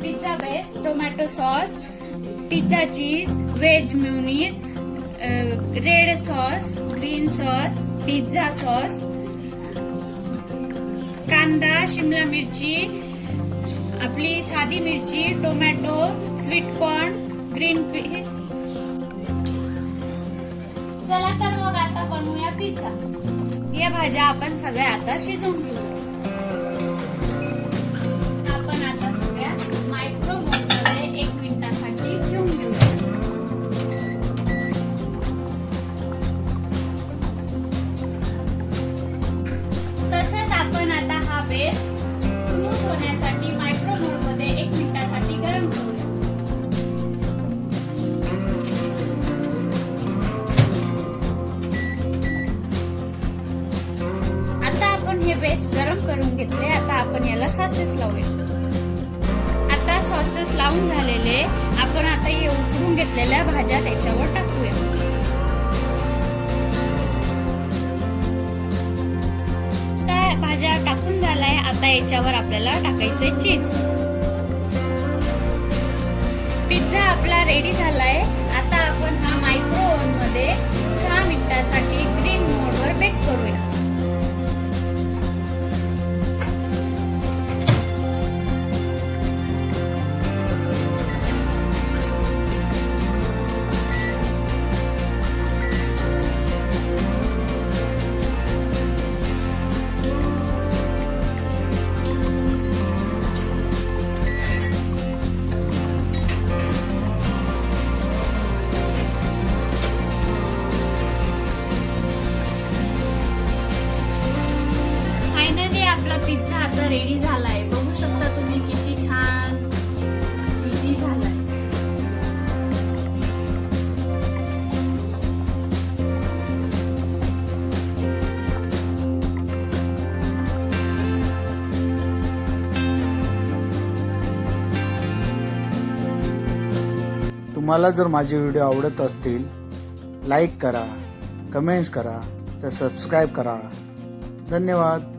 Pizza base tomato sauce pizza cheese veg mayonnaise red sauce green sauce pizza sauce कांदा शिमला मिरची आपली साधी मिरची tomato sweet corn green peas चला तर मग आता बनवूया पिझ्झा या भाज्या आपण सगळ्या आता शिजवून घेऊया. होण्यासाठी मायक्रो मोडमध्ये एक मिनिटासाठी गरम करूया आता आपण हे बेस गरम करून घेतले. आता आपण याला सॉसेस लावूया. आता सॉसेस लावून झालेले आपण आता हे उकडून घेतलेल्या भाज्या त्याच्यावर टाकू. आता याच्यावर आपल्याला टाकायचंय चीज पिझ्झा आपला रेडी झालाय. आता आपण हा मायक्रो ओव्हनमध्ये सहा मिनिटासाठी ग्रीन मोडवर बेक करूया. फायनली आपला पिझ्झा आता रेडी झालाय. बघू शकता तुम्ही किती छान चिजी झालाय. तुम्हाला जर माझे व्हिडिओ आवडत असतील लाईक करा कमेंट्स करा तर सबस्क्राईब करा. धन्यवाद.